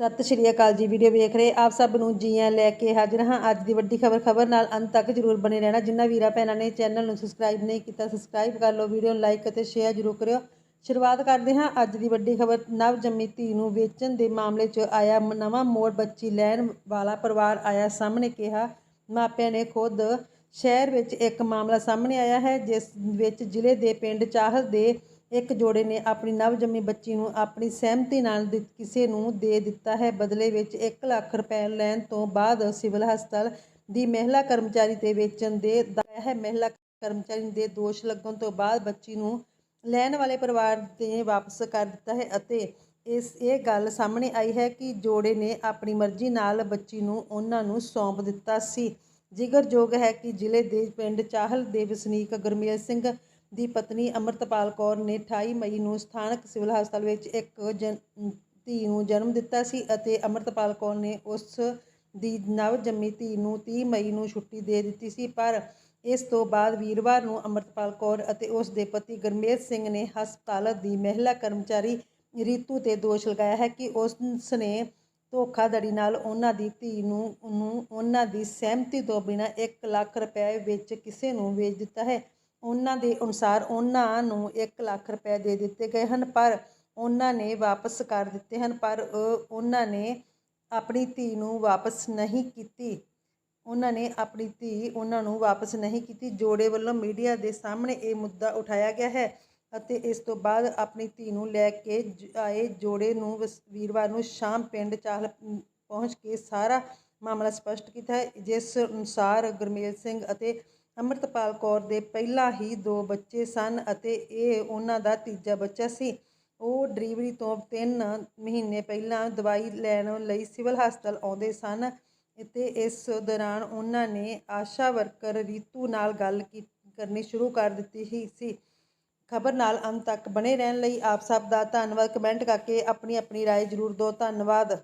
ਸਤਿ ਸ਼੍ਰੀ ਅਕਾਲ ਜੀ, ਵੀਡੀਓ ਵੇਖ ਰਹੇ ਆਪ ਸਭ ਨੂੰ ਜੀਆਂ ਲੈ ਕੇ ਹਾਜ਼ਰ ਹਾਂ। ਅੱਜ ਦੀ ਵੱਡੀ ਖਬਰ ਖਬਰ ਨਾਲ ਅੰਤ ਤੱਕ ਜਰੂਰ ਬਣੇ ਰਹਿਣਾ। ਜਿੰਨਾ ਵੀਰਾਂ ਭੈਣਾਂ ਨੇ ਚੈਨਲ ਨੂੰ ਸਬਸਕ੍ਰਾਈਬ ਨਹੀਂ ਕੀਤਾ ਸਬਸਕ੍ਰਾਈਬ ਕਰ ਲਓ ਵੀਡੀਓ ਨੂੰ ਲਾਈਕ ਅਤੇ ਸ਼ੇਅਰ ਜਰੂਰ ਕਰਿਓ। ਸ਼ੁਰੂਆਤ ਕਰਦੇ ਹਾਂ ਅੱਜ ਦੀ ਵੱਡੀ ਖਬਰ। ਨਵ ਜੰਮੀ ਧੀ ਨੂੰ ਵੇਚਣ ਦੇ ਮਾਮਲੇ 'ਚ ਆਇਆ ਨਵਾਂ ਮੋੜ ਬੱਚੀ ਲੈਣ ਵਾਲਾ ਪਰਿਵਾਰ ਆਇਆ ਸਾਹਮਣੇ ਕਿਹਾ, ਮਾਪਿਆਂ ਨੇ ਖੁਦ ਸ਼ਹਿਰ ਵਿੱਚ ਇੱਕ ਮਾਮਲਾ ਸਾਹਮਣੇ ਆਇਆ ਹੈ, ਜਿਸ ਵਿੱਚ ਜ਼ਿਲ੍ਹੇ ਦੇ ਪਿੰਡ ਚਾਹਲ ਦੇ ਇੱਕ ਜੋੜੇ ਨੇ ਆਪਣੀ ਨਵਜੰਮੀ ਬੱਚੀ ਨੂੰ ਆਪਣੀ ਸਹਿਮਤੀ ਨਾਲ ਕਿਸੇ ਨੂੰ ਦੇ ਦਿੱਤਾ ਹੈ। ਬਦਲੇ ਵਿੱਚ 1 ਲੱਖ ਰੁਪਏ ਲੈਣ ਤੋਂ ਬਾਅਦ ਸਿਵਲ ਹਸਪਤਾਲ ਦੀ ਮਹਿਲਾ ਕਰਮਚਾਰੀ ਤੇ ਵੇਚਣ ਦੇ ਹੈ ਮਹਿਲਾ ਕਰਮਚਾਰੀ ਦੇ ਦੋਸ਼ ਲੱਗਣ ਤੋਂ ਬਾਅਦ ਬੱਚੀ ਨੂੰ ਲੈਣ ਵਾਲੇ ਪਰਿਵਾਰ ਨੇ ਵਾਪਸ ਕਰ ਦਿੱਤਾ ਹੈ ਅਤੇ ਇਸ, ਇਹ ਗੱਲ ਸਾਹਮਣੇ ਆਈ ਹੈ ਕਿ ਜੋੜੇ ਨੇ ਆਪਣੀ ਮਰਜ਼ੀ ਨਾਲ ਬੱਚੀ ਨੂੰ ਉਹਨਾਂ ਨੂੰ ਸੌਂਪ ਦਿੱਤਾ ਸੀ। ਜ਼ਿਕਰਯੋਗ ਹੈ ਕਿ ਜ਼ਿਲ੍ਹੇ ਦੇ ਪਿੰਡ ਚਾਹਲ ਦੇ ਵਸਨੀਕ ਗੁਰਮੇਲ ਸਿੰਘ ਦੀ ਪਤਨੀ ਅਮਰਤਪਾਲ ਕੌਰ ਨੇ 28 ਮਈ ਨੂੰ ਸਥਾਨਕ ਸਿਵਲ ਹਸਪਤਾਲ ਵਿੱਚ ਇੱਕ ਜਨ, ਧੀ ਨੂੰ ਜਨਮ ਦਿੱਤਾ ਸੀ ਅਤੇ ਅਮਰਤਪਾਲ ਕੌਰ ਨੇ ਉਸ ਦੀ ਨਵ ਜੰਮੀ ਧੀ ਨੂੰ 30 ਮਈ ਨੂੰ ਛੁੱਟੀ ਦੇ ਦਿੱਤੀ ਸੀ। ਪਰ ਇਸ ਤੋਂ ਬਾਅਦ ਵੀਰਵਾਰ ਨੂੰ ਅਮਰਤਪਾਲ ਕੌਰ ਅਤੇ ਉਸ ਦੇ ਪਤੀ ਗੁਰਮੇਲ ਸਿੰਘ ਨੇ ਹਸਪਤਾਲ ਦੀ ਮਹਿਲਾ ਕਰਮਚਾਰੀ ਰੀਤੂ ਤੇ ਦੋਸ਼ ਲਗਾਇਆ ਹੈ ਕਿ ਉਸ ਨੇ ਧੋਖਾਧੜੀ ਨਾਲ ਉਹਨਾਂ ਦੀ ਧੀ ਨੂੰ ਨੂੰ ਉਹਨਾਂ ਦੀ ਸਹਿਮਤੀ ਤੋਂ ਬਿਨਾਂ 1 ਲੱਖ ਰੁਪਏ ਵਿੱਚ ਕਿਸੇ ਨੂੰ ਵੇਚ ਦਿੱਤਾ ਹੈ। ਉਹਨਾਂ ਦੇ ਅਨੁਸਾਰ ਉਹਨਾਂ ਨੂੰ 1 ਲੱਖ ਰੁਪਏ ਦੇ ਦਿੱਤੇ ਗਏ ਹਨ, ਪਰ ਉਹਨਾਂ ਨੇ ਵਾਪਸ ਕਰ ਦਿੱਤੇ ਹਨ, ਪਰ ਉਹਨਾਂ ਨੇ ਆਪਣੀ ਧੀ ਨੂੰ ਵਾਪਸ ਨਹੀਂ ਕੀਤੀ। ਉਹਨਾਂ ਨੇ ਆਪਣੀ ਧੀ ਉਹਨਾਂ ਨੂੰ ਵਾਪਸ ਨਹੀਂ ਕੀਤੀ। ਜੋੜੇ ਵੱਲੋਂ ਮੀਡੀਆ ਦੇ ਸਾਹਮਣੇ ਇਹ ਮੁੱਦਾ ਉਠਾਇਆ ਗਿਆ ਹੈ ਅਤੇ ਇਸ ਤੋਂ ਬਾਅਦ ਆਪਣੀ ਧੀ ਨੂੰ ਲੈ ਕੇ ਆਏ ਜੋੜੇ ਨੂੰ ਵੀਰਵਾਰ ਨੂੰ ਸ਼ਾਮ ਪਿੰਡ ਚਾਹਲ ਪਹੁੰਚ ਕੇ ਸਾਰਾ ਮਾਮਲਾ ਸਪਸ਼ਟ ਕੀਤਾ ਹੈ। ਜਿਸ ਅਨੁਸਾਰ ਗੁਰਮੇਲ ਸਿੰਘ ਅਤੇ ਅੰਮ੍ਰਿਤਪਾਲ ਕੌਰ ਦੇ ਪਹਿਲਾਂ ਹੀ ਦੋ ਬੱਚੇ ਸਨ ਅਤੇ ਇਹ ਉਹਨਾਂ ਦਾ ਤੀਜਾ ਬੱਚਾ ਸੀ ਉਹ ਡਿਲੀਵਰੀ ਤੋਂ 3 ਮਹੀਨੇ ਪਹਿਲਾਂ ਦਵਾਈ ਲੈਣ ਲਈ ਸਿਵਲ ਹਸਪਤਾਲ ਆਉਂਦੇ ਸਨ ਅਤੇ ਇਸ ਦੌਰਾਨ ਉਹਨਾਂ ਨੇ ਆਸ਼ਾ ਵਰਕਰ ਰੀਤੂ ਨਾਲ ਗੱਲ ਕੀ ਕਰਨੀ ਸ਼ੁਰੂ ਕਰ ਦਿੱਤੀ ਹੀ ਸੀ ਖਬਰ ਨਾਲ ਅੰਤ ਤੱਕ ਬਣੇ ਰਹਿਣ ਲਈ ਆਪ ਸਭ ਦਾ ਧੰਨਵਾਦ ਕਮੈਂਟ ਕਰਕੇ ਆਪਣੀ ਆਪਣੀ رائے ਜ਼ਰੂਰ ਦਿਓ ਧੰਨਵਾਦ